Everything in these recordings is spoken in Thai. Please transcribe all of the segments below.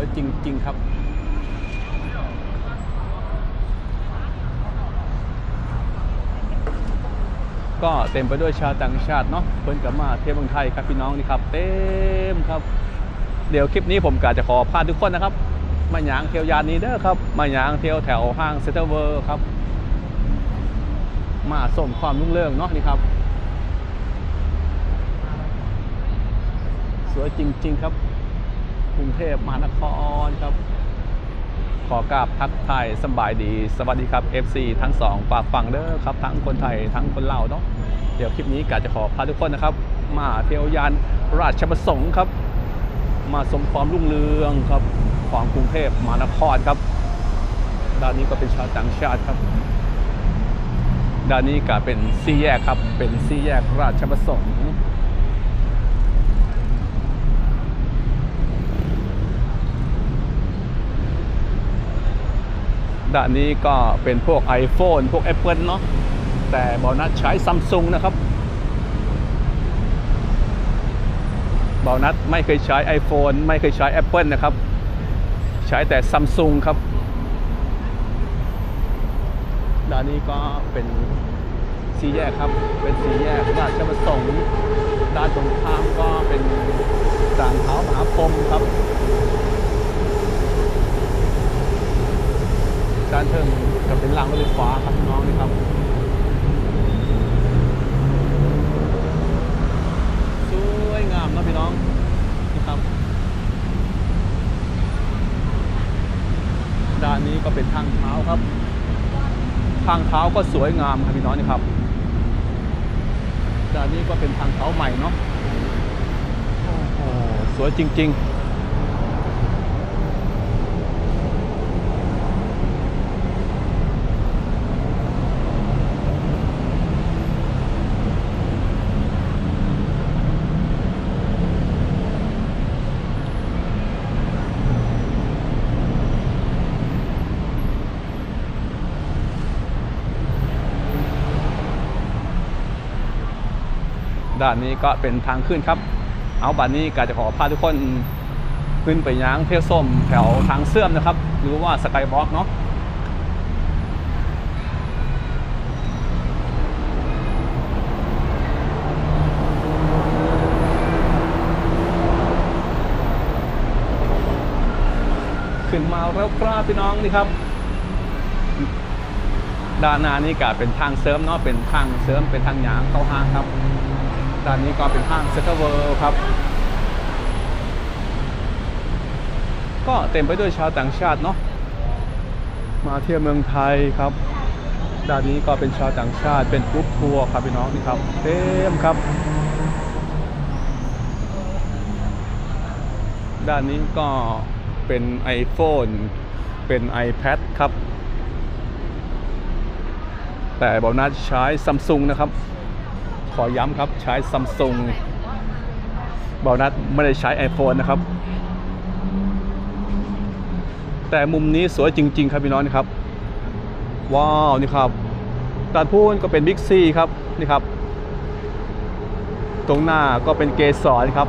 วยจริง ๆ ครับก็เต็มไปด้วยชาวต่างชาติเนาะเพิ่นกลับมาเที่ยวเมืองไทยครับพี่น้องนี่ครับเต็มครับ เดี๋ยวคลิปนี้ผมกะจะขอพาทุกคนนะครับ มาหยางเที่ยวยานนี้เด้อครับ มาหยางเที่ยวแถวห้างเซ็นทรัลเวิร์ครับ มาส่งความรุ่งเรืองเนาะนี่ครับ สวยจริง ๆ ครับ รุงเทพมหานครครับ ขอกราบทักทายสบายดี สวัสดีครับ FC ทั้งสองฝากฝั่งเด้อครับ ทั้งคนไทยทั้งคนลาวเนาะเดี๋ยวคลิปนี้กะจะขอพาทุกคนนะครับ มาเที่ยวยานราชประสงค์ครับ มาชมความรุ่งเรืองครับของกรุงเทพมหานครครับด้านนี้ก็เป็นชาวต่างชาติครับด้านนี้ก็เป็นสี่แยกครับ เป็นสี่แยกราชประสงค์ ด้านนี้ก็เป็นพวก iPhone พวก Apple เนาะแต่บอนัดใช้ซัมซุงนะครับบอนัดไม่เคยใช้ iPhone ไม่เคยใช้ Apple นะครับ ใช้แต่ซัมซุงครับด้านนี้ก็เป็นสีแยกครับ เป็นสีแยกราชประสงค์ด้านตรงข้ามก็เป็นด่านเท้ามหาพรมครับ ด้านเทิงจะเป็นรางรถไฟฟ้าครับน้องนี่ครับสวยงามนะพี่น้องนี่ครับด้านนี้ก็เป็นทางเท้าครับ ทางเท้าก็สวยงามครับพี่น้องนี่ครับด้านนี้ก็เป็นทางเท้าใหม่เนาะโอ้โหสวยจริง ๆ ด้านนี้ก็เป็นทางขึ้นครับ เอาบัดนี้ก็จะขอพาทุกคนขึ้นไปย้างเที่ยวส้มแถวทางเสื่อมนะครับ หรือว่าสกายบล็อกเนาะขึ้นมาแล้วครับพี่น้องนี่ครับ ด้านหน้านี่ก็เป็นทางเสริมเนาะเป็นทางเสริมเป็นทางหยางเข้าห้างครับ ด้านนี้ก็เป็นห้างเซ็นทรัลเวิลด์ครับ ก็เต็มไปด้วยชาวต่างชาติเนาะมาเที่ยวเมืองไทยครับด้านนี้ก็เป็นชาวต่างชาติเป็นกรุ๊ปทัวร์ครับพี่น้องนี่ครับเต็มครับ ด้านนี้ก็เป็น iPhone เป็น iPad ครับ แต่บอนัสใช้ซัมซุงนะครับ อย้ำครับใช้ซัมซุงเบานัทไม่ได้ใช้ iPhone นะครับ แต่มุมนี้สวยจริง ๆ ครับพี่น้องนี่ครับ ว้าว นี่ครับด้านพูนก็เป็นบิ๊กซีครับ นี่ครับ ตรงหน้าก็เป็นเกสรครับ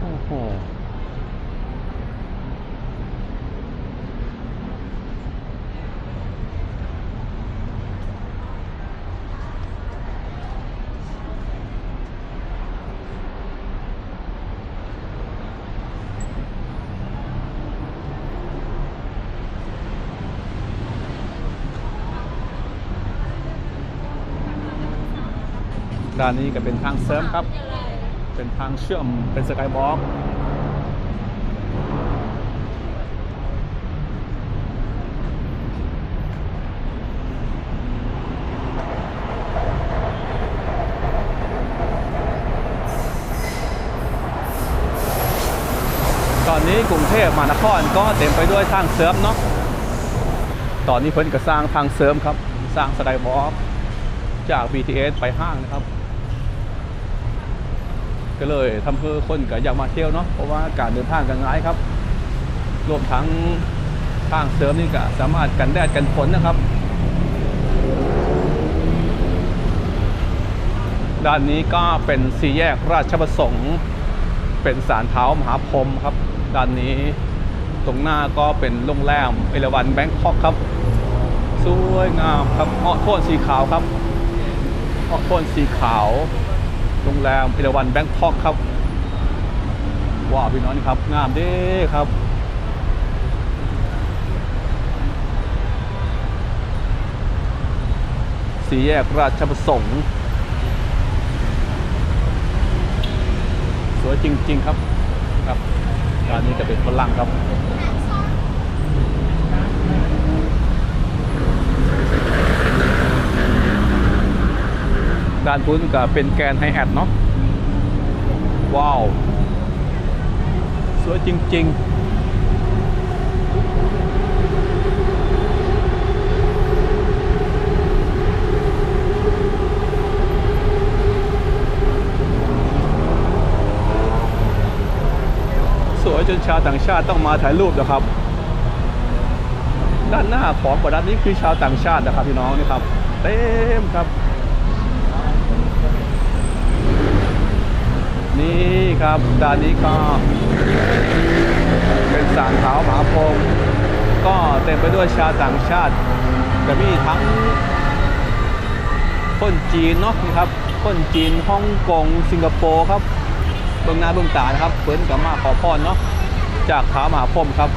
โอ้โห ด้านนี้ก็เป็นทางเสริมครับ เป็นทางเชื่อม เป็นสกายบล็อกตอนนี้กรุงเทพมหานครก็เต็มไปด้วยทางเสริมเนาะ ตอนนี้เพิ่นก็สร้างทางเสริมครับ สร้างสกายบล็อกจาก BTS ไปห้างนะครับ ก็เลยทำให้คนก็อยากมาเที่ยวเนาะเพราะว่าการเดินทางกันง่ายครับ รวมทั้งทางเสริมนี่ก็สามารถกันแดดกันฝนนะครับ ด้านนี้ก็เป็นสี่แยกราชประสงค์เป็นสารเท้ามหาพรหมครับ ด้านนี้ตรงหน้าก็เป็นโรงแรมเอราวันแบงคอกครับ สวยงามครับเหาะโทนสีขาวครับเหาะโทนสีขาว โรงแรมเอราวันแบงคอกครับว้าวพี่น้องนี่ครับ งามด้ครับสี่แยกราชประสงค์สวยจริง ๆ ครับครับร้านนี้จะเป็นฝรั่งครับ ด้านพุ้นก็เป็นแกนไฮแฮทเนาะว้าว สวยจริงๆสวยจนชาวต่างชาติต้องมาถ่ายรูปนะครับ ด้านหน้าของบด้านนี้คือชาวต่างชาตินะครับพี่น้องนี่ครับ เต็มครับ นี่ครับด้านนี้ก็เป็นสารเท้ามาพรมก็เต็มไปด้วยชาวต่างชาติจะมีทั้งคนจีนเนาะนี่ครับคนจีนฮ่องกงสิงคโปร์ครับเบื้องหน้าเบื้องตานะครับเพิ่นกับมาขอพรเนาะจากเท้ามหาพรมครับ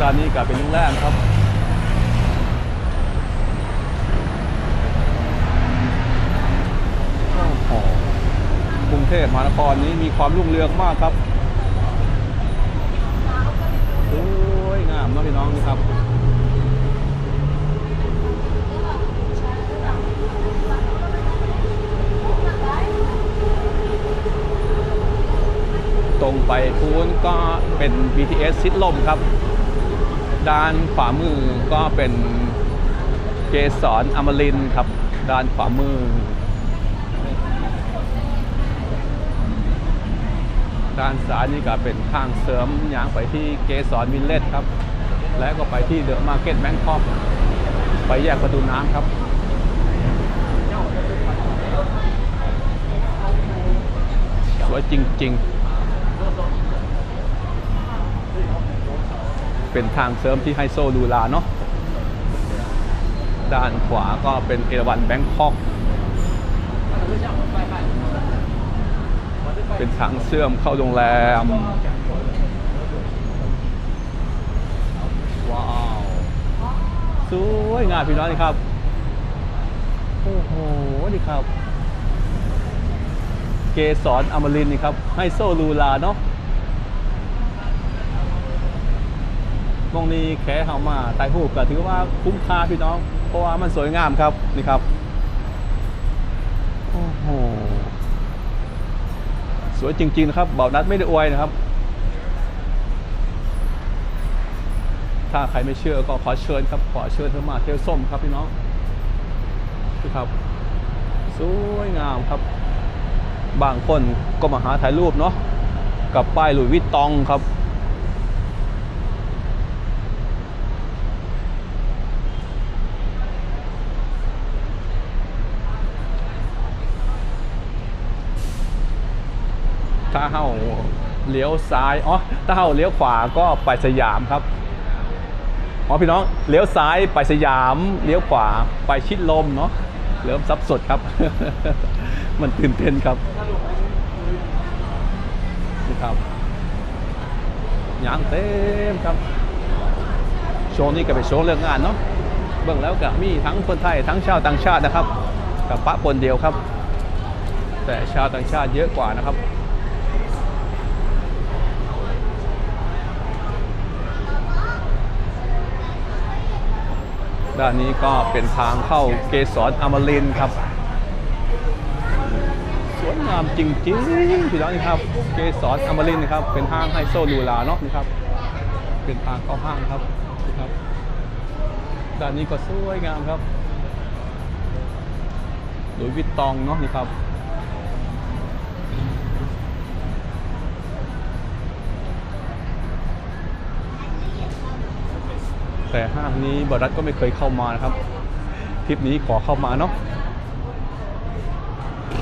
ด้านนี้ก็เป็นโรงแรมครับ โอ้โห กรุงเทพมหานครนี้มีความรุ่งเรืองมากครับสวยงามนะพี่น้องนี่ครับตรงไปคูนก็เป็น BTS ชิดลมครับ ด้านขวามือก็เป็นเกสรอมรินครับ ด้านขวามือ ด้านซ้ายนี่ก็เป็นทางเสริมยางไปที่เกสรวินเลสครับ และก็ไปที่เดอะมาร์เก็ตแบงคอกไปแยกประตูน้ำครับสวยจริง ๆ เป็นทางเสริมที่ไฮโซลูลาเนาะด้านขวาก็เป็นเอราวันแบงคอก เป็นทางเชื่อมเข้าโรงแรม ว้าว สวยงามพี่น้องนี่ครับ โอ้โห นี่ครับ เกสรอมรินนี่ครับ ให้โซลูลาเนาะมองนี้แค่เฮามาถ่ายรูปก็ถือว่าคุ้มค่าพี่น้อง เพราะว่ามันสวยงามครับ นี่ครับ โอ้โห สวยจริงๆนะครับเบานัดไม่ได้อวยนะครับ ถ้าใครไม่เชื่อก็ขอเชิญครับ ขอเชิญเธอมาเที่ยวส้มครับพี่น้องนี่ครับ สวยงามครับ บางคนก็มาหาถ่ายรูปเนาะกับป้ายหลุยวิตตองครับ เฮาเลี้ยวซ้ายอ๋อถ้าเฮาเลี้ยวขวาก็ไปสยามครับอ๋อพี่น้องเลี้ยวซ้ายไปสยามเลี้ยวขวาไปชิดลมเนาะเริ่มซับสดครับ มันตื่นเต้นครับนี่ครับยางเต็มครับโชว์นี้ก็เป็นโชว์เรื่องงานเนาะเบื้องแล้วก็มีทั้งคนไทยทั้งชาวต่างชาตินะครับ กับปะปนเดียวครับ แต่ชาวต่างชาติเยอะกว่านะครับ ด้านนี้ก็เป็นทางเข้าเกสรอมรินครับ สวยงามจริงๆพี่น้องนี่ครับเกสรอมรินนะครับ เป็นห้างไฮโซลูลาเนาะนี่ครับ เป็นทางเข้าห้างครับนี่ครับ ด้านนี้ก็สวยงามครับหลุยวิตตองเนาะนี่ครับ แต่ห้างนี้บรัฐก็ไม่เคยเข้ามานะครับทริปนี้ขอเข้ามาเนาะ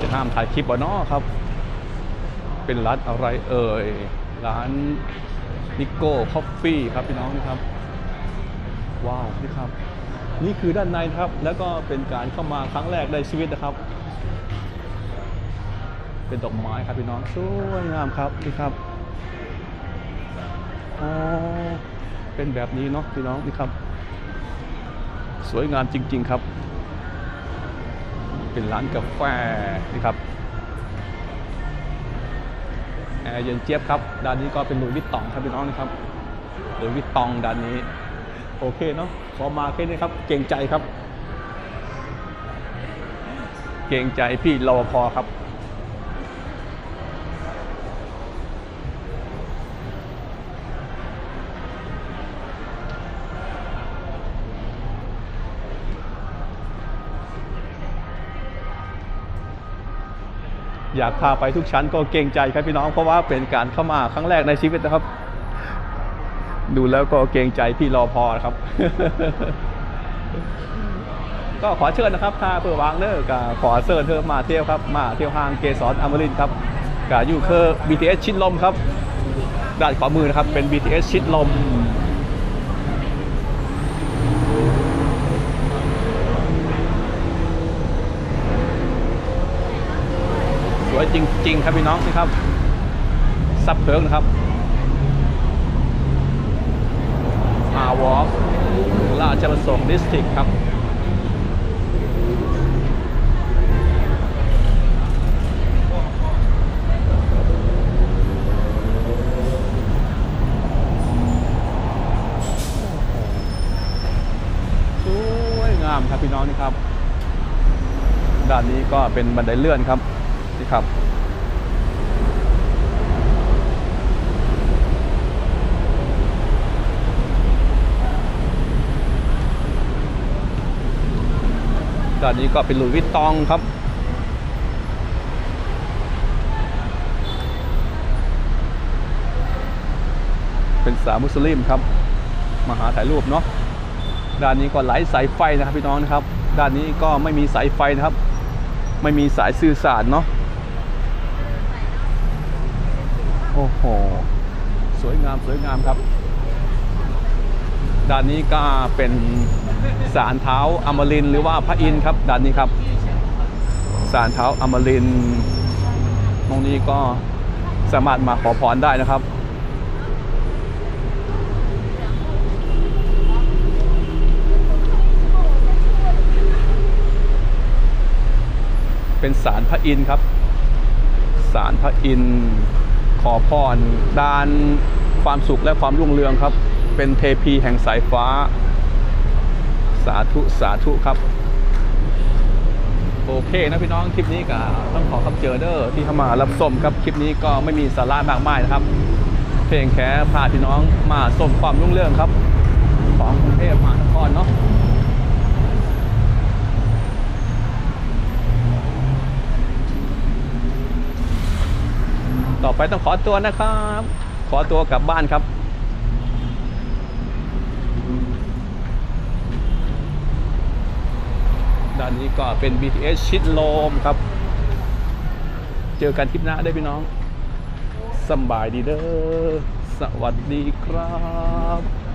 จะห้ามถ่ายคลิปบ่เนาะครับ เป็นร้านอะไรเอ่ยร้านนิโก้คอฟฟี่ครับพี่น้องนี่ครับ ว้าวนี่ครับ นี่คือด้านในครับ แล้วก็เป็นการเข้ามาครั้งแรกในชีวิตนะครับ เป็นดอกไม้ครับพี่น้องสวยงามครับนี่ครับอ๋อ เป็นแบบนี้เนาะพี่น้องนี่ครับ สวยงามจริง ๆครับ เป็นร้านกาแฟนี่ครับแอร์เย็นเจี๊ยบครับด้านนี้ก็เป็นหลุยส์วิตตองครับพี่น้องนะครับหลุยส์วิตตองด้านนี้โอเคเนาะพอมาแค่นี้ครับ เก่งใจครับ เก่งใจพี่รปภครับ อยากพาไปทุกชั้นก็เกรงใจครับพี่น้องเพราะว่าเป็นการเข้ามาครั้งแรกในชีวิตนะครับ ดูแล้วก็เกรงใจพี่รอพอครับ ก็ขอเชิญนะครับถ้าเพื่อวางเนอร์ก็ขอเชิญเธอมาเที่ยวครับ มาเที่ยวห้างเกสรอมรินครับก็อยู่คือ BTS ชิดลมครับด้านขวามือนะครับเป็น BTS ชิดลม วยจริง ๆ ครับพี่น้องนี่ครับซับเพิร์กนะครับอาวอฟราชประสงค์ดิสติกครับสวยงามครับพี่น้องนี่ครับ ด้านนี้ก็เป็นบันไดเลื่อนครับ ครับ ด้านนี้ก็เป็นหลุยวิตตองครับเป็นสาวมุสลิมครับ มาหาถ่ายรูปเนาะด้านนี้ก็ไหลสายไฟนะครับพี่น้องนะครับ ด้านนี้ก็ไม่มีสายไฟนะครับ ไม่มีสายสื่อสารเนาะ โอ้โห สวยงามสวยงามครับ ด้านนี้ก็เป็นสารเท้าอมรินหรือว่าพระอินทร์ครับด้านนี้ครับ สารเท้าอมรินตรงนี้ก็สามารถมาขอพรได้นะครับเป็นสารพระอินทร์ครับ สารพระอินทร์ อพรดานความสุขและความรุ่งเรืองครับ เป็นเทพีแห่งสายฟ้า สาธุสาธุครับ โอเคนะพี่น้องคลิปนี้ก็ต้องขอคำเจอเด้อที่เข้ามารับชมครับคลิปนี้ก็ไม่มีสาระมากมายนะครับ เพียงแค่พาพี่น้องมาชมความรุ่งเรืองครับ ของกรุงเทพมหานครเนาะ ต่อไปต้องขอตัวนะครับ ขอตัวกลับบ้านครับด้านนี้ก็เป็น BTS ชิดลมครับ เจอกันคลิปหน้าได้พี่น้องสบายดีเด้อ สวัสดีครับ